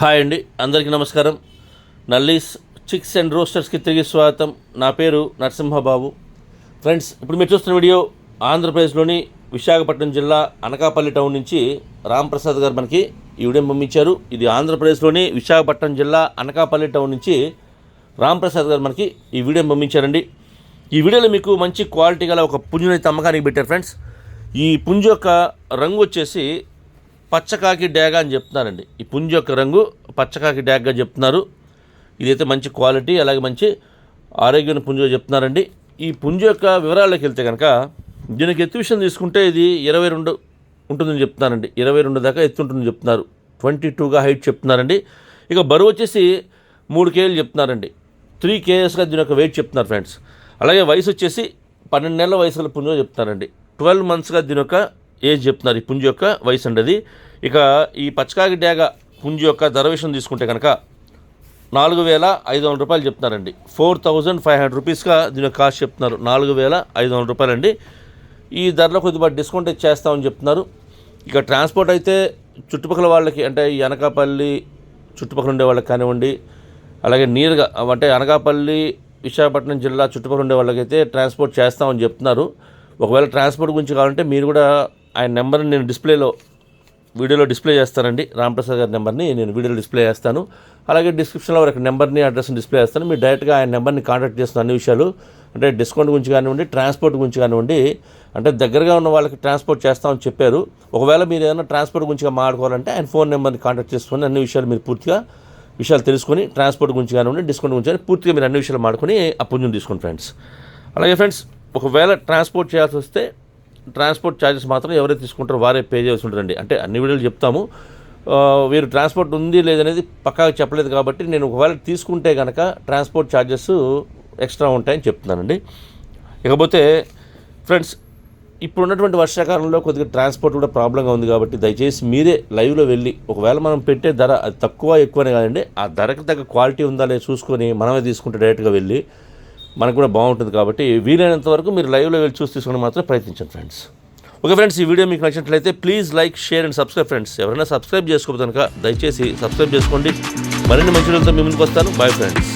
Hi అండి అందరికీ నమస్కారం. నల్లీస్ చిక్స్ అండ్ రోస్టర్స్కి తిరిగి స్వాగతం. నా పేరు నరసింహబాబు. ఫ్రెండ్స్ ఇప్పుడు మీరు చూస్తున్న వీడియో ఆంధ్రప్రదేశ్లోని విశాఖపట్నం జిల్లా అనకాపల్లి టౌన్ నుంచి రాంప్రసాద్ గారు మనకి ఈ వీడియో పంపించారు. ఇది ఆంధ్రప్రదేశ్లోని విశాఖపట్నం జిల్లా అనకాపల్లి టౌన్ నుంచి రాంప్రసాద్ గారు మనకి ఈ వీడియో పంపించారండి. ఈ వీడియోలో మీకు మంచి క్వాలిటీ గల ఒక పుంజుని అమ్మకానికి పెట్టారు ఫ్రెండ్స్. ఈ పుంజు యొక్క రంగు వచ్చేసి పచ్చకాకి డ్యాగ్ అని చెప్తున్నారండి. ఈ పుంజు యొక్క రంగు పచ్చకాకి డ్యాగ్గా చెప్తున్నారు. ఇదైతే మంచి క్వాలిటీ అలాగే మంచి ఆరోగ్యమైన పుంజు చెప్తున్నారండి. ఈ పుంజు యొక్క వివరాల్లోకి వెళ్తే కనుక దీనికి ఎత్తు విషయం తీసుకుంటే ఇది ఇరవై రెండు ఉంటుందని చెప్తున్నారండి. ఇరవై రెండు దాకా ఎత్తు ఉంటుందని చెప్తున్నారు. ట్వంటీ టూగా హైట్ చెప్తున్నారండి. ఇక బరువు వచ్చేసి మూడు కేజీలు చెప్తున్నారండి. త్రీ కేజెస్గా దీని యొక్క వెయిట్ చెప్తున్నారు ఫ్రెండ్స్. అలాగే వయసు వచ్చేసి పన్నెండు నెలల వయసు గల పుంజు చెప్తున్నారండి. ట్వెల్వ్ మంత్స్గా దీని యొక్క ఏజ్ చెప్తున్నారు. ఈ పుంజు యొక్క వయసు అండి ఇక ఈ పచ్చకాకి డ్యాగ పుంజు యొక్క ధర విషయం తీసుకుంటే కనుక నాలుగు వేల ఐదు వందల రూపాయలు చెప్తున్నారండి. ఫోర్ థౌజండ్ ఫైవ్ హండ్రెడ్ రూపీస్గా దీని యొక్క కాస్ట్ చెప్తున్నారు. నాలుగు వేల ఐదు వందల రూపాయలండి. ఈ ధరలో కొద్దిగా డిస్కౌంట్ ఇచ్చేస్తామని చెప్తున్నారు. ఇక ట్రాన్స్పోర్ట్ అయితే చుట్టుపక్కల వాళ్ళకి అంటే ఈ అనకాపల్లి చుట్టుపక్కల ఉండే వాళ్ళకి కానివ్వండి అలాగే నీరుగా అంటే అనకాపల్లి విశాఖపట్నం జిల్లా చుట్టుపక్కల ఉండే వాళ్ళకైతే ట్రాన్స్పోర్ట్ చేస్తామని చెప్తున్నారు. ఒకవేళ ట్రాన్స్పోర్ట్ గురించి కావాలంటే మీరు కూడా ఆయన నెంబర్ని నేను డిస్ప్లేలో వీడియోలో డిస్ప్లే చేస్తానండి. రామప్రసాద్ గారి నెంబర్ని నేను వీడియోలో డిస్ప్లే చేస్తాను. అలాగే డిస్క్రిప్షన్లో వారికి నెంబర్ని అడ్రస్ని డిస్ప్లే చేస్తాను. మీరు డైరెక్ట్గా ఆయన నెంబర్ని కాంటాక్ట్ చేస్తున్న అన్ని విషయాలు అంటే డిస్కౌంట్ గురించి కానివ్వండి ట్రాన్స్పోర్ట్ గురించి కానివ్వండి అంటే దగ్గరగా ఉన్న వాళ్ళకి ట్రాన్స్పోర్ట్ చేస్తామని చెప్పారు. ఒకవేళ మీరు ఏదైనా ట్రాన్స్పోర్ట్ గురించి మాట్లాడుకోవాలంటే ఆయన ఫోన్ నెంబర్ని కాంటాక్ట్ చేసుకొని అన్ని విషయాలు మీరు పూర్తిగా విషయాలు తెలుసుకొని ట్రాన్స్పోర్ట్ గురించి కానివ్వండి డిస్కౌంట్ గురించి కానీ పూర్తిగా మీరు అన్ని విషయాలు మాడుకొని అప్పుడు పుణ్యం తీసుకోండి ఫ్రెండ్స్. అలాగే ఫ్రెండ్స్ ఒకవేళ ట్రాన్స్పోర్ట్ చేయాల్సి వస్తే ట్రాన్స్పోర్ట్ ఛార్జెస్ మాత్రం ఎవరైతే తీసుకుంటారో వారే పే చేయాల్సి ఉంటుందండి. అంటే అన్ని వీడియోలు చెప్తాము. వీరు ట్రాన్స్పోర్ట్ ఉంది లేదనేది పక్కాగా చెప్పలేదు కాబట్టి నేను ఒకవేళ తీసుకుంటే కనుక ట్రాన్స్పోర్ట్ ఛార్జెస్ ఎక్స్ట్రా ఉంటాయని చెప్తున్నానండి. ఇకపోతే ఫ్రెండ్స్ ఇప్పుడు ఉన్నటువంటి వర్షాకాలంలో కొద్దిగా ట్రాన్స్పోర్ట్ కూడా ప్రాబ్లంగా ఉంది కాబట్టి దయచేసి మీరే లైవ్లో వెళ్ళి ఒకవేళ మనం పెట్టే ధర అది తక్కువ ఎక్కువనే కాదండి ఆ ధరకు తగ్గ క్వాలిటీ ఉందా లేదా చూసుకొని మనమే తీసుకుంటే డైరెక్ట్గా వెళ్ళి మనకు కూడా బాగుంటుంది కాబట్టి వీలైనంత వరకు మీరు లైవ్లో వెళ్ళి చూసి తీసుకుని మాత్రం ప్రయత్నించండి ఫ్రెండ్స్. ఓకే ఫ్రెండ్స్ ఈ వీడియో మీకు నచ్చినట్లయితే please like share and subscribe friends. ఎవరైనా సబ్స్క్రైబ్ చేసుకోకపోతే కనుక దయచేసి సబ్స్క్రైబ్ చేసుకోండి. మరిన్ని మంచి మీ ముందుకు వస్తాను. Bye friends